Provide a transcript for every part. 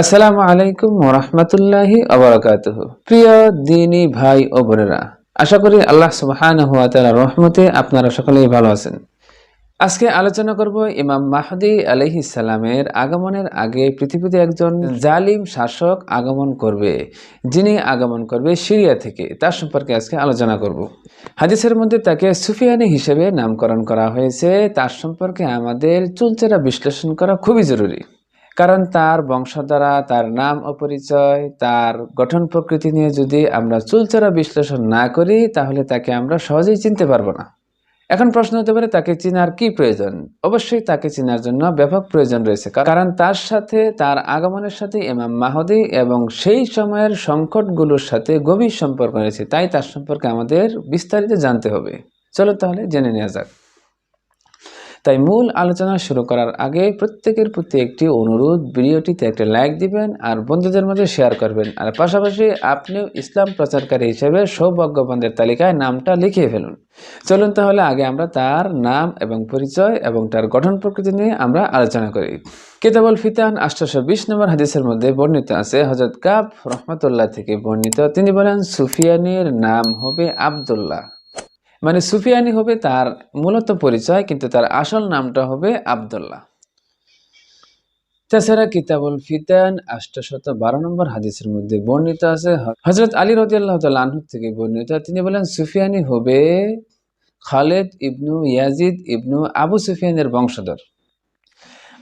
আসসালামু আলাইকুম ওরহমতুল্লাহি আবরাকাতুহ প্রিয় দিনী ভাই ও বোনেরা, আশা করি আল্লাহ সুবাহান ওয়া তাআলার রহমতে আপনারা সকলেই ভালো আছেন। আজকে আলোচনা করব ইমাম মাহদি আলাইহিস সালামের আগমনের আগে পৃথিবীতে একজন জালিম শাসক আগমন করবে। যিনি আগমন করবে সিরিয়া থেকে তার সম্পর্কে আজকে আলোচনা করব। হাদিসের মধ্যে তাকে সুফিয়ানি হিসেবে নামকরণ করা হয়েছে। তার সম্পর্কে আমাদের চুলচেরা বিশ্লেষণ করা খুবই জরুরি। কারণ তার বংশধারা তার নাম ও পরিচয় তার গঠন প্রকৃতি নিয়ে যদি আমরা চুলচেরা বিশ্লেষণ না করি তাহলে তাকে আমরা সহজেই চিনতে পারব না। এখন প্রশ্ন হতে পারে, তাকে চিনার কি প্রয়োজন? অবশ্যই তাকে চিনার জন্য ব্যাপক প্রয়োজন রয়েছে কারণ তার সাথে, তার আগমনের সাথে ইমাম মাহদি এবং সেই সময়ের সংকটগুলোর সাথে গভীর সম্পর্ক রয়েছে, তাই তার সম্পর্কে আমাদের বিস্তারিত জানতে হবে। চলো তাহলে জেনে নেওয়া যাক। তাই মূল আলোচনা শুরু করার আগে প্রত্যেকের প্রতি একটি অনুরোধ, ভিডিওটিতে একটা লাইক দিবেন আর বন্ধুদের মধ্যে শেয়ার করবেন। আর পাশাপাশি আপনিও ইসলাম প্রচারকারী হিসেবে সৌভাগ্যবানদের তালিকায় নামটা লিখিয়ে ফেলুন। চলুন তাহলে আগে আমরা তার নাম এবং পরিচয় এবং তার গঠন প্রকৃতি নিয়ে আমরা আলোচনা করি। কিতাবুল ফিতান আষ্টশো বিশ নম্বর হাদিসের মধ্যে বর্ণিত আছে হজরত কাব রহমতুল্লাহ থেকে বর্ণিত। তিনি বলেন, সুফিয়ানির নাম হবে আবদুল্লাহ। মানে সুফিয়ানি হবে তার মূলত পরিচয়, কিন্তু তার আসল নামটা হবে আবদুল্লাহ। তাছাড়া কিতাবুল ফিতান আষ্টশত বারো নম্বর হাদিসের মধ্যে বর্ণিত আছে হজরত আলী রদিয়াল্লাহ তাল্লাহ থেকে বর্ণিত, তিনি বলেন, সুফিয়ানি হবে Khalid ibn Yazid ibn Abu সুফিয়ানের বংশধর।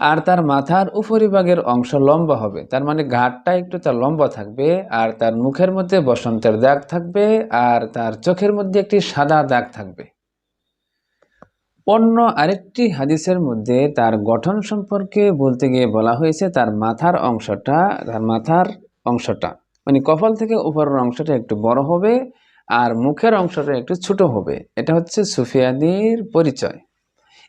আর তার মাথার উপরিভাগের অংশ লম্বা হবে। তার মানে ঘাটটা একটু তার লম্বা থাকবে, আর তার মুখের মধ্যে বসন্তের দাগ থাকবে, আর তার চোখের মধ্যে একটি সাদা দাগ থাকবে। অন্য আরেকটি হাদিসের মধ্যে তার গঠন সম্পর্কে বলতে গিয়ে বলা হয়েছে তার মাথার অংশটা, তার মাথার অংশটা। মানে কপাল থেকে উপরের অংশটা একটু বড় হবে, আর মুখের অংশটা একটু ছোট হবে। এটা হচ্ছে সুফিয়াদির পরিচয়।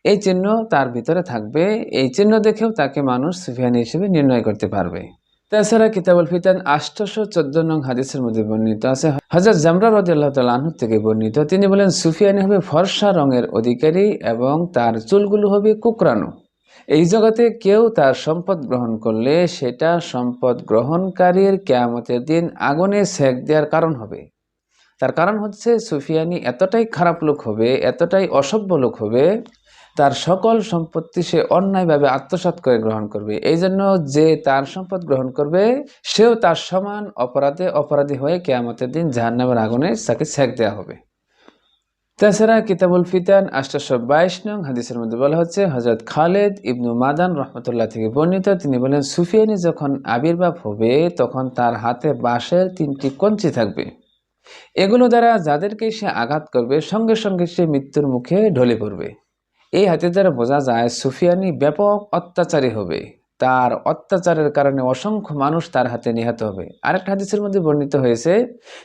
এই চিহ্ন তার ভিতরে থাকবে। এই চিহ্ন দেখেও তাকে মানুষ সুফিয়ানি হিসেবে নির্ণয় করতে পারবে। তাছাড়া কিতাবুল ফিতান আষ্টশো চোদ্দ নং হাদিসের মধ্যে বর্ণিত আছে। হজরত জামরা রদিয়াল্লাহ তাল্লাহ থেকে বর্ণিত, তিনি বলেন, সুফিয়ানি হবে ফর্সা রঙের অধিকারী এবং তার চুলগুলো হবে কুকরানো এই জগতে কেউ তার সম্পদ গ্রহণ করলে সেটা সম্পদ গ্রহণকারীর কেয়ামতের দিন আগুনে সেক দেওয়ার কারণ হবে। তার কারণ হচ্ছে, সুফিয়ানি এতটাই খারাপ লোক হবে, এতটাই অসভ্য লোক হবে তার সকল সম্পত্তি সে অন্যায়ভাবে আত্মসাৎ করে গ্রহণ করবে। এই জন্য যে তার সম্পদ গ্রহণ করবে, সেও তার সমান অপরাধে অপরাধী হয়ে কেয়ামতের দিন জাহান্নামের আগুনে তাকে সেক দেওয়া হবে। তাছাড়া কিতাবুল ফিতান আষ্টশো বাইশ নং হাদিসের মধ্যে বলা হচ্ছে হজরত খালেদ ইবনু মাদান রহমতুল্লাহ থেকে বর্ণিত, তিনি বলেন, সুফিয়ানি যখন আবির্ভাব হবে, তখন তার হাতে বাঁশের তিনটি কঞ্চি থাকবে। এগুলো দ্বারা যাদেরকে সে আঘাত করবে, সঙ্গে সঙ্গে সে মৃত্যুর মুখে ঢলে পড়বে। এই হাতের দ্বারা বোঝা যায়, সুফিয়ানি ব্যাপক অত্যাচারী হবে। তার অত্যাচারের কারণে অসংখ্য মানুষ তার হাতে নিহত হবে। আরেকটা হাদিসের মধ্যে বর্ণিত হয়েছে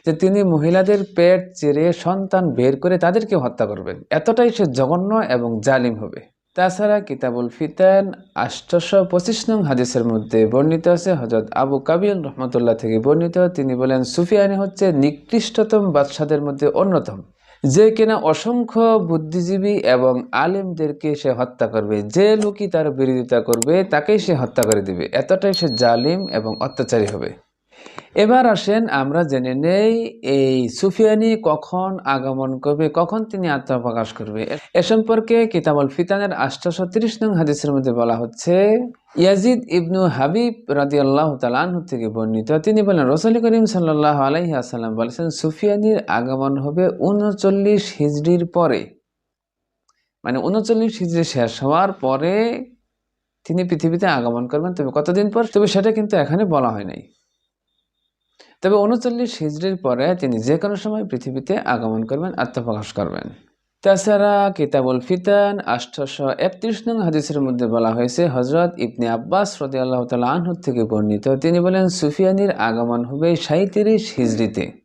যে, তিনি মহিলাদের পেট চিরে সন্তান বের করে তাদেরকে হত্যা করবেন। এতটাই সে জঘন্য এবং জালিম হবে। তাছাড়া কিতাবুল ফিতান আষ্টশো পঁচিশ নং হাদিসের মধ্যে বর্ণিত আছে হজরত আবু কাবিল রহমতুল্লাহ থেকে বর্ণিত। তিনি বলেন, সুফিয়ানি হচ্ছে নিকৃষ্টতম বাদশাদের মধ্যে অন্যতম। যে কিনা অসংখ্য বুদ্ধিজীবী এবং আলেমদেরকে সে হত্যা করবে, যে লোকই তার বিরোধিতা করবে, তাকেই সে হত্যা করে দিবে। এতটাই সে জালিম এবং অত্যাচারী হবে। এবার আসেন আমরা জেনে নেই এই সুফিয়ানি কখন আগমন করবে, কখন তিনি আত্মপ্রকাশ করবে। এ সম্পর্কে কিতাবুল ফিতানের আষ্টশো তিরিশ নং হাদিসের মধ্যে বলা হচ্ছে, ইয়াজিদ ইবনু হাবিব রাজি আল্লাহ তালাহু থেকে বর্ণিত, তিনি বলেন, রসুল করিম সাল্লাহ আলাইহি আসাল্লাম বলেছেন, সুফিয়ানির আগমন হবে উনচল্লিশ হিজড়ির পরে। মানে উনচল্লিশ হিজড়ি শেষ হওয়ার পরে তিনি পৃথিবীতে আগমন করবেন। তবে কতদিন পর? তবে সেটা কিন্তু এখানে বলা হয় নাই। তবে উনচল্লিশ হিজড়ির পরে তিনি যে কোনো সময় পৃথিবীতে আগমন করবেন, আত্মপ্রকাশ করবেন। তাছাড়া কিতাবুল ফিতান, আষ্টশো একত্রিশ নং হাদিসের মধ্যে বলা হয়েছে হজরত ইবনে আব্বাস রদি আল্লাহ তালা আনহু থেকে বর্ণিত, তিনি বলেন, সুফিয়ানির আগমন হবে সাঁত্রিশ হিজড়িতে।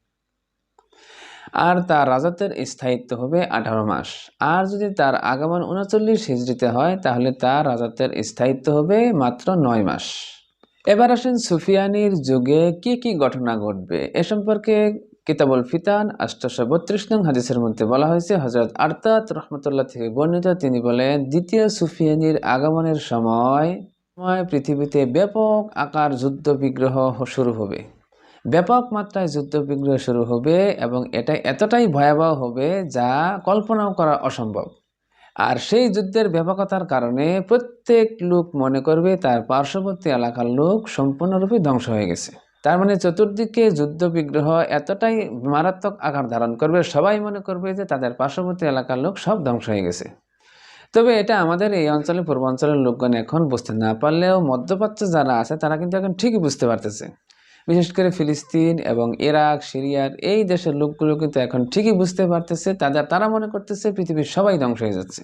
আর তার রাজত্বের স্থায়িত্ব হবে আঠারো মাস। আর যদি তার আগমন উনচল্লিশ হিজড়িতে হয়, তাহলে তার রাজত্বের স্থায়িত্ব হবে মাত্র নয় মাস। এবার আসেন সুফিয়ানির যুগে কি কি ঘটনা ঘটবে? এ সম্পর্কে কিতাবুল ফিতান আষ্টশো বত্রিশ নং হাদিসের মধ্যে বলা হয়েছে হজরত আরতাত রহমতুল্লাহ থেকে বর্ণিত, তিনি বলেন, দ্বিতীয় সুফিয়ানির আগমনের সময় সময় পৃথিবীতে ব্যাপক আকার যুদ্ধ বিগ্রহ শুরু হবে। ব্যাপক মাত্রায় যুদ্ধ বিগ্রহ শুরু হবে এবং এটা এতটাই ভয়াবহ হবে যা কল্পনাও করা অসম্ভব। আর সেই যুদ্ধের ব্যাপকতার কারণে প্রত্যেক লোক মনে করবে তার পার্শ্ববর্তী এলাকার লোক সম্পূর্ণরূপে ধ্বংস হয়ে গেছে। তার মানে চতুর্দিকে যুদ্ধ বিগ্রহ এতটাই মারাত্মক আকার ধারণ করবে, সবাই মনে করবে যে তাদের পার্শ্ববর্তী এলাকার লোক সব ধ্বংস হয়ে গেছে। তবে এটা আমাদের এই অঞ্চলে, পূর্বাঞ্চলের লোকগণ এখন বুঝতে না পারলেও মধ্যপ্রাচ্য যারা আছে তারা কিন্তু এখন ঠিকই বুঝতে পারতেছে। বিশেষ করে ফিলিস্তিন এবং ইরাক, সিরিয়ার এই দেশের লোকগুলো কিন্তু এখন ঠিকই বুঝতে পারতেছে, তাদের, তারা মনে করতেছে পৃথিবীর সবাই ধ্বংস হয়ে যাচ্ছে।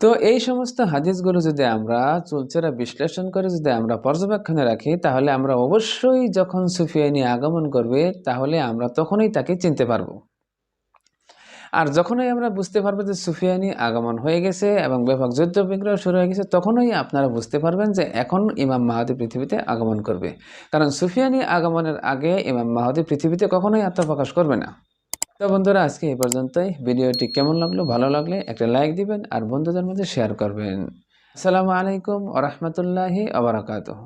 তো এই সমস্ত হাদিসগুলো যদি আমরা চুলচেরা বিশ্লেষণ করে যদি আমরা পর্যবেক্ষণে রাখি, তাহলে আমরা অবশ্যই যখন সুফিয়ানি আগমন করবে, তাহলে আমরা তখনই তাকে চিনতে পারব। আর যখনই আমরা বুঝতে পারব যে সুফিয়ানি আগমন হয়ে গেছে এবং ব্যাপক যুদ্ধ বিগ্রহ শুরু হয়ে গেছে, তখনই আপনারা বুঝতে পারবেন যে এখন ইমাম মাহাদি পৃথিবীতে আগমন করবে। কারণ সুফিয়ানি আগমনের আগে ইমাম মাহাদি পৃথিবীতে কখনোই আত্মপ্রকাশ করবে না। তো বন্ধুরা, আজকে এই পর্যন্তই। ভিডিওটি কেমন লাগল? ভালো লাগলে একটা লাইক দিবেন আর বন্ধুদের মধ্যে শেয়ার করবেন। আসসালামু আলাইকুম ওরহমতুল্লাহি আবরাকাতুহ